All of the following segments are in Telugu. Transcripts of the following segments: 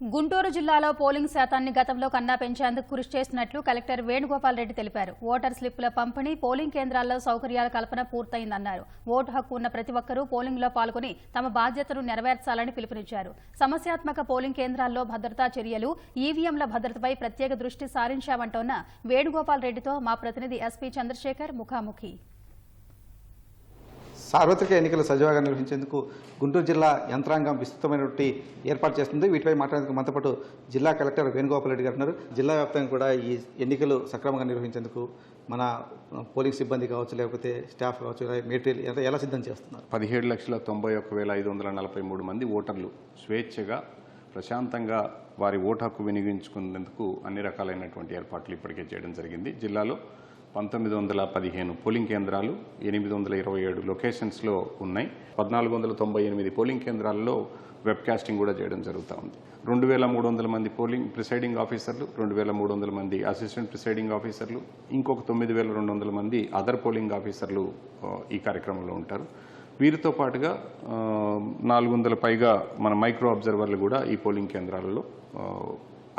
గుంటూరు జిల్లాలో పోలింగ్ శాతాన్ని గతంలో కన్నా పెంచేందుకు కృషి చేస్తున్నట్లు కలెక్టర్ వేణుగోపాల్ రెడ్డి తెలిపారు. ఓటర్ స్లిప్పుల పంపిణీ పోలింగ్ కేంద్రాల్లో సౌకర్యాల కల్పన పూర్తయిందన్నారు. ఓటు హక్కు ఉన్న ప్రతి ఒక్కరూ పోలింగ్లో పాల్గొని తమ బాధ్యతను నెరవేర్చాలని పిలుపునిచ్చారు. సమస్యాత్మక పోలింగ్ కేంద్రాల్లో భద్రతా చర్యలు ఈవీఎంల భద్రతపై ప్రత్యేక దృష్టి సారించామంటోన్న వేణుగోపాల్ రెడ్డితో మా ప్రతినిధి ఎస్పీ చంద్రశేఖర్ ముఖాముఖి. సార్వత్రిక ఎన్నికలు సజీవంగా నిర్వహించేందుకు గుంటూరు జిల్లా యంత్రాంగం విస్తృతమైనటువంటి ఏర్పాటు చేస్తుంది. వీటిపై మాట్లాడేందుకు మనతో జిల్లా కలెక్టర్ వేణుగోపాల్ రెడ్డి గారు ఉన్నారు. జిల్లా వ్యాప్తంగా కూడా ఈ ఎన్నికలు సక్రమంగా నిర్వహించేందుకు మన పోలింగ్ సిబ్బంది కావచ్చు లేకపోతే స్టాఫ్ కావచ్చు మెటీరియల్ ఎలా సిద్ధం చేస్తున్నారు? పదిహేడు లక్షల తొంభై ఒక్క వేల ఐదు వందల నలభై మూడు మంది ఓటర్లు స్వేచ్ఛగా ప్రశాంతంగా వారి ఓటు హక్కు వినియోగించుకునేందుకు అన్ని రకాలైనటువంటి ఏర్పాట్లు ఇప్పటికే చేయడం జరిగింది. జిల్లాలో పంతొమ్మిది వందల పదిహేను పోలింగ్ కేంద్రాలు ఎనిమిది వందల ఇరవై ఏడు లొకేషన్స్లో ఉన్నాయి. పద్నాలుగు వందల తొంభై ఎనిమిది పోలింగ్ కేంద్రాల్లో వెబ్కాస్టింగ్ కూడా చేయడం జరుగుతూ ఉంది. రెండు వేల మూడు వందల మంది పోలింగ్ ప్రిసైడింగ్ ఆఫీసర్లు రెండు వేల మూడు వందల మంది అసిస్టెంట్ ప్రిసైడింగ్ ఆఫీసర్లు ఇంకొక తొమ్మిది వేల రెండు వందల మంది అదర్ పోలింగ్ ఆఫీసర్లు ఈ కార్యక్రమంలో ఉంటారు. వీరితో పాటుగా నాలుగు వందల పైగా మన మైక్రో అబ్జర్వర్లు కూడా ఈ పోలింగ్ కేంద్రాలలో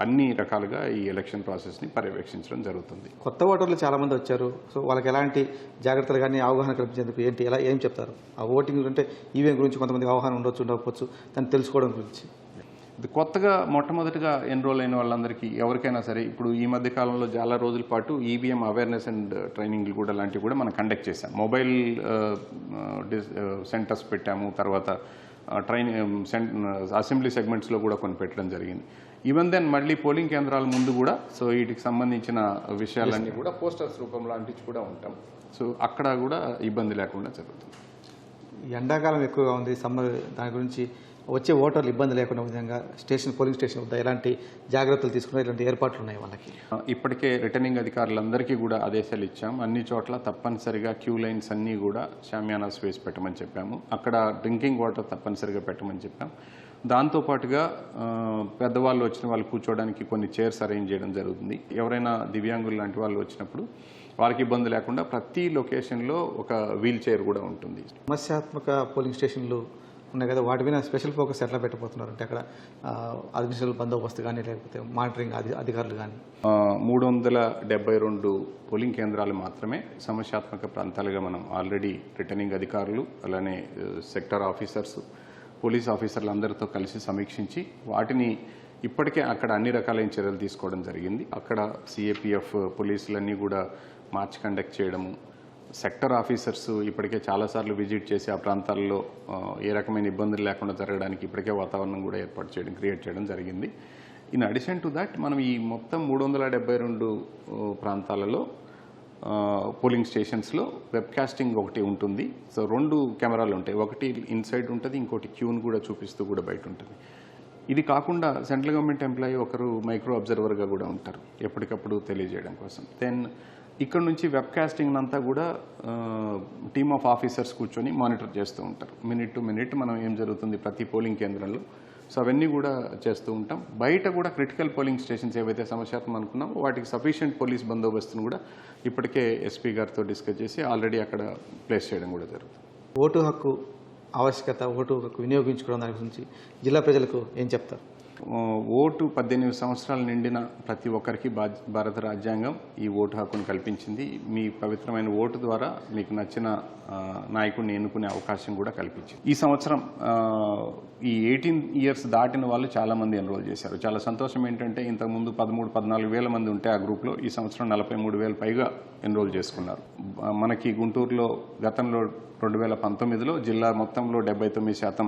అన్ని రకాలుగా ఈ ఎలక్షన్ ప్రాసెస్ని పర్యవేక్షించడం జరుగుతుంది. కొత్త ఓటర్లు చాలా మంది వచ్చారు. సో వాళ్ళకి ఎలాంటి జాగ్రత్తలు కానీ అవగాహన కల్పించేందుకు ఏంటి ఎలా ఏం చెప్తారు? ఆ ఓటింగ్ అంటే ఈవీఎం గురించి కొంతమంది అవగాహన ఉండొచ్చు ఉండకపోవచ్చు దాన్ని తెలుసుకోవడం గురించి. ఇది కొత్తగా మొట్టమొదటిగా ఎన్రోల్ అయిన వాళ్ళందరికీ ఎవరికైనా సరే ఇప్పుడు ఈ మధ్య కాలంలో చాలా రోజుల పాటు ఈవీఎం అవేర్నెస్ అండ్ ట్రైనింగ్లు కూడా లాంటివి కూడా మనం కండక్ట్ చేశాం. మొబైల్ సెంటర్స్ పెట్టాము తర్వాత ఆ, ట్రైన్ సెం- అసెంబ్లీ సెగ్మెంట్స్లో కూడా కొన్ని పెట్టడం జరిగింది. ఈవెన్ దెన్ మళ్ళీ పోలింగ్ కేంద్రాల ముందు కూడా సో వీటికి సంబంధించిన విషయాలన్నీ కూడా పోస్టర్స్ రూపంలో అంటించి కూడా ఉంటాం. సో అక్కడ కూడా ఇబ్బంది లేకుండా జరుగుతుంది. ఎండాకాలం ఎక్కువగా ఉంది సమ్మర్ దాని గురించి వచ్చే ఓటర్లు ఇబ్బంది లేకుండా విధంగా స్టేషన్ పోలింగ్ స్టేషన్ వద్ద ఎలాంటి జాగ్రత్తలు తీసుకున్నారు ఇలాంటి ఏర్పాట్లు ఉన్నాయి వాళ్ళకి? ఇప్పటికే రిటర్నింగ్ అధికారులందరికీ కూడా ఆదేశాలు ఇచ్చాం. అన్ని చోట్ల తప్పనిసరిగా క్యూ లైన్స్ అన్నీ కూడా షామియానాస్ వేసి పెట్టమని చెప్పాము. అక్కడ డ్రింకింగ్ వాటర్ తప్పనిసరిగా పెట్టమని చెప్పాం. దాంతోపాటుగా పెద్దవాళ్ళు వచ్చిన వాళ్ళు కూర్చోవడానికి కొన్ని చైర్స్ అరేంజ్ చేయడం జరుగుతుంది. ఎవరైనా దివ్యాంగులు లాంటి వాళ్ళు వచ్చినప్పుడు వాళ్ళకి ఇబ్బంది లేకుండా ప్రతి లొకేషన్లో ఒక వీల్ చైర్ కూడా ఉంటుంది. సమస్యాత్మక పోలింగ్ స్టేషన్లు ఉన్నాయి కదా వాటి మీద స్పెషల్ ఫోకస్ ఎట్లా పెట్టబోతున్నారు? అంటే అక్కడ అడ్మిషనల్ బందోబస్తు కానీ లేకపోతే మానిటరింగ్ అధి అధికారులు కానీ మూడు వందల డెబ్బై రెండు పోలింగ్ కేంద్రాలు మాత్రమే సమస్యాత్మక ప్రాంతాలుగా మనం ఆల్రెడీ రిటర్నింగ్ అధికారులు అలానే సెక్టర్ ఆఫీసర్స్ పోలీస్ ఆఫీసర్లు అందరితో కలిసి సమీక్షించి వాటిని ఇప్పటికే అక్కడ అన్ని రకాలైన చర్యలు తీసుకోవడం జరిగింది. అక్కడ సిఏపిఎఫ్ పోలీసులన్నీ కూడా మార్చ్ కండక్ట్ చేయడము సెక్టర్ ఆఫీసర్స్ ఇప్పటికే చాలాసార్లు విజిట్ చేసి ఆ ప్రాంతాల్లో ఏ రకమైన ఇబ్బందులు లేకుండా జరగడానికి ఇప్పటికే వాతావరణం కూడా ఏర్పాటు చేయడం క్రియేట్ చేయడం జరిగింది. ఇన్ అడిషన్ టు దట్ మనం ఈ మొత్తం మూడు వందల డెబ్బై రెండు ప్రాంతాలలో పోలింగ్ స్టేషన్స్లో వెబ్కాస్టింగ్ ఒకటి ఉంటుంది. సో రెండు కెమెరాలు ఉంటాయి. ఒకటి ఇన్సైడ్ ఉంటుంది ఇంకోటి క్యూన్ కూడా చూపిస్తూ కూడా బయట ఉంటుంది. ఇది కాకుండా సెంట్రల్ గవర్నమెంట్ ఎంప్లాయీ ఒకరు మైక్రో అబ్జర్వర్గా కూడా ఉంటారు ఎప్పటికప్పుడు తెలియజేయడం కోసం. దెన్ ఇక్కడ నుంచి వెబ్ కాస్టింగ్ అంతా కూడా టీమ్ ఆఫ్ ఆఫీసర్స్ కూర్చొని మానిటర్ చేస్తూ ఉంటారు. మినిట్ టు మినిట్ మనం ఏం జరుగుతుంది ప్రతి పోలింగ్ కేంద్రంలో. సో అవన్నీ కూడా చేస్తూ ఉంటాం. బయట కూడా క్రిటికల్ పోలింగ్ స్టేషన్స్ ఏవైతే సమస్యాత్మకం అనుకున్నామో వాటికి సఫిషియంట్ పోలీస్ బందోబస్తును కూడా ఇప్పటికే ఎస్పీ గారితో డిస్కస్ చేసి ఆల్రెడీ అక్కడ ప్లేస్ చేయడం కూడా జరుగుతుంది. ఓటు హక్కు ఆవశ్యకత ఓటు హక్కు వినియోగించుకోవడం దాని గురించి జిల్లా ప్రజలకు ఏం చెప్తారు? ఓటు పద్దెనిమిది సంవత్సరాలు నిండిన ప్రతి ఒక్కరికి భారత రాజ్యాంగం ఈ ఓటు హక్కును కల్పించింది. మీ పవిత్రమైన ఓటు ద్వారా మీకు నచ్చిన నాయకుడిని ఎన్నుకునే అవకాశం కూడా కల్పించింది. ఈ సంవత్సరం ఈ ఎయిటీన్ ఇయర్స్ దాటిన వాళ్ళు చాలామంది ఎన్రోల్ చేశారు. చాలా సంతోషం ఏంటంటే ఇంతకుముందు పదమూడు పద్నాలుగు వేల మంది ఉంటే ఆ గ్రూప్లో ఈ సంవత్సరం నలభై మూడు వేల పైగా ఎన్రోల్ చేసుకున్నారు. మనకి గుంటూరులో గతంలో రెండు వేల పంతొమ్మిదిలో జిల్లా మొత్తంలో డెబ్బై తొమ్మిది శాతం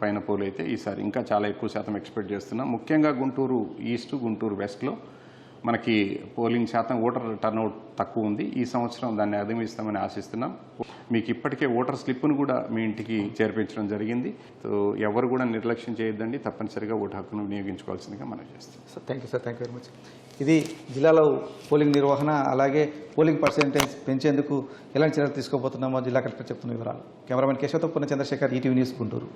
పైన పోలు అయితే ఈసారి ఇంకా చాలా ఎక్కువ శాతం ఎక్స్పెక్ట్ చేస్తున్నాం. ముఖ్యంగా గుంటూరు ఈస్ట్ గుంటూరు వెస్ట్లో మనకి పోలింగ్ శాతం ఓటర్ టర్నౌట్ తక్కువ ఉంది. ఈ సంవత్సరం దాన్ని అధిగమిస్తామని ఆశిస్తున్నాం. మీకు ఇప్పటికే ఓటర్ స్లిప్ను కూడా మీ ఇంటికి చేర్పించడం జరిగింది. సో ఎవరు కూడా నిర్లక్ష్యం చేయొద్దండి. తప్పనిసరిగా ఓటు హక్కును వినియోగించుకోవాల్సిందిగా మనం చేస్తాం sir thank you sir thank you very much ఇది జిల్లాలో పోలింగ్ నిర్వహణ అలాగే పోలింగ్ పర్సెంటేజ్ పెంచేందుకు ఎలాంటి చర్యలు తీసుకోబోతున్నామో జిల్లా కలెక్టర్ చెప్తున్న వివరాలు. కెమెరామెన్ కేశవతో పూర్ణ చంద్రశేఖర్ ఈటీవీ న్యూస్ గుంటూరు.